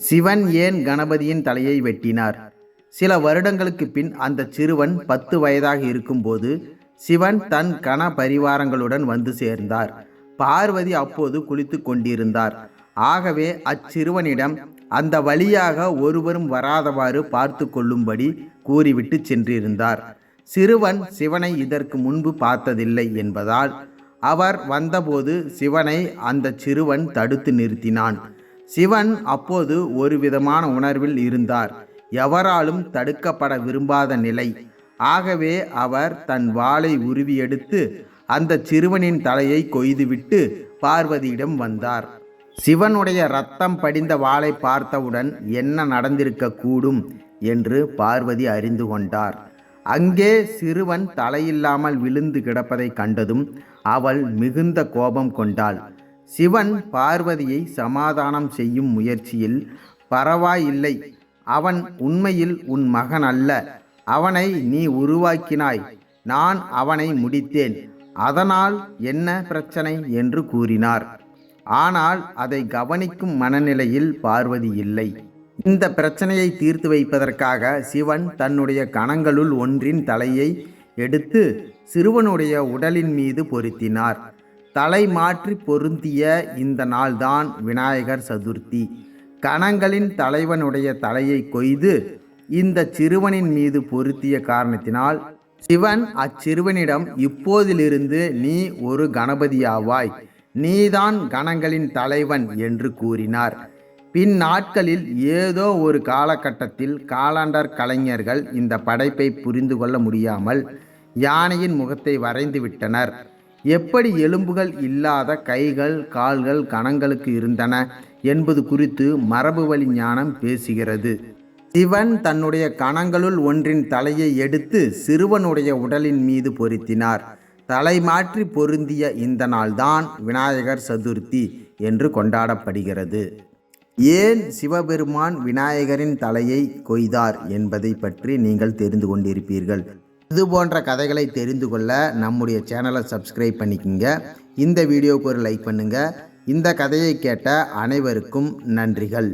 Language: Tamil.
சிவன் ஏன் கணபதியின் தலையை வெட்டினார்? சில வருடங்களுக்கு பின் அந்த சிறுவன் பத்து வயதாக இருக்கும்போது சிவன் தன் கண பரிவாரங்களுடன் வந்து சேர்ந்தார். பார்வதி அப்போது குளித்து கொண்டிருந்தார். ஆகவே அச்சிறுவனிடம் அந்த வழியாக ஒருவரும் வராதவாறு பார்த்து கொள்ளும்படி கூறிவிட்டு சென்றிருந்தார். சிறுவன் சிவனை இதற்கு முன்பு பார்த்ததில்லை என்பதால் அவர் வந்தபோது சிவனை அந்த சிறுவன் தடுத்து நிறுத்தினான். சிவன் அப்போது ஒரு விதமான உணர்வில் இருந்தார். எவராலும் தடுக்கப்பட விரும்பாத நிலை. ஆகவே அவர் தன் வாளை உருவி எடுத்து அந்த சிறுவனின் தலையை கொய்துவிட்டு பார்வதியிடம் வந்தார். சிவனுடைய ரத்தம் படிந்த வாளை பார்த்தவுடன் என்ன நடந்திருக்க கூடும் என்று பார்வதி அறிந்து கொண்டார். அங்கே சிறுவன் தலையில்லாமல் விழுந்து கிடப்பதை கண்டதும் அவள் மிகுந்த கோபம் கொண்டாள். சிவன் பார்வதியை சமாதானம் செய்யும் முயற்சியில் பரவாயில்லை. அவன் உண்மையில் உன் மகன் அல்ல. அவனை நீ உருவாக்கினாய். நான் அவனை முடித்தேன். அதனால் என்ன பிரச்சனை? என்று கூறினார். ஆனால் அதை கவனிக்கும் மனநிலையில் பார்வதி இல்லை. இந்த பிரச்சனையை தீர்த்து வைப்பதற்காக சிவன் தன்னுடைய கணங்களுள் ஒன்றின் தலையை எடுத்து சிறுவனுடைய உடலின் மீது பொருத்தினார். தலை மாற்றி பொருந்திய இந்த நாள்தான் விநாயகர் சதுர்த்தி. கணங்களின் தலைவனுடைய தலையை கொய்து இந்த சிறுவனின் மீது பொருத்திய காரணத்தினால் சிவன் அச்சிறுவனிடம் இப்போதிலிருந்து நீ ஒரு கணபதியாவாய். நீதான் கணங்களின் தலைவன் என்று கூறினார். பின் நாட்களில் ஏதோ ஒரு காலகட்டத்தில் காலாண்டர் கலைஞர்கள் இந்த படைப்பை புரிந்து கொள்ள முடியாமல் யானையின் முகத்தை வரைந்து விட்டனர். எப்படி எலும்புகள் இல்லாத கைகள் கால்கள் கணங்களுக்கு இருந்தன என்பது குறித்து மரபு வழி ஞானம் பேசுகிறது. சிவன் தன்னுடைய கணங்களுள் ஒன்றின் தலையை எடுத்து சிறுவனுடைய உடலின் மீது பொருத்தினார். தலை மாற்றி பொருந்திய இந்த நாள்தான் விநாயகர் சதுர்த்தி என்று கொண்டாடப்படுகிறது. ஏன் சிவபெருமான் விநாயகரின் தலையை கொய்தார் என்பதை பற்றி நீங்கள் தெரிந்து கொண்டிருப்பீர்கள்? இது போன்ற கதைகளை தெரிந்து கொள்ள நம்முடைய சேனலை சப்ஸ்கிரைப் பண்ணிக்கோங்க. இந்த வீடியோவுக்கு ஒரு லைக் பண்ணுங்கள் இந்த கதையை கேட்ட அனைவருக்கும் நன்றிகள்.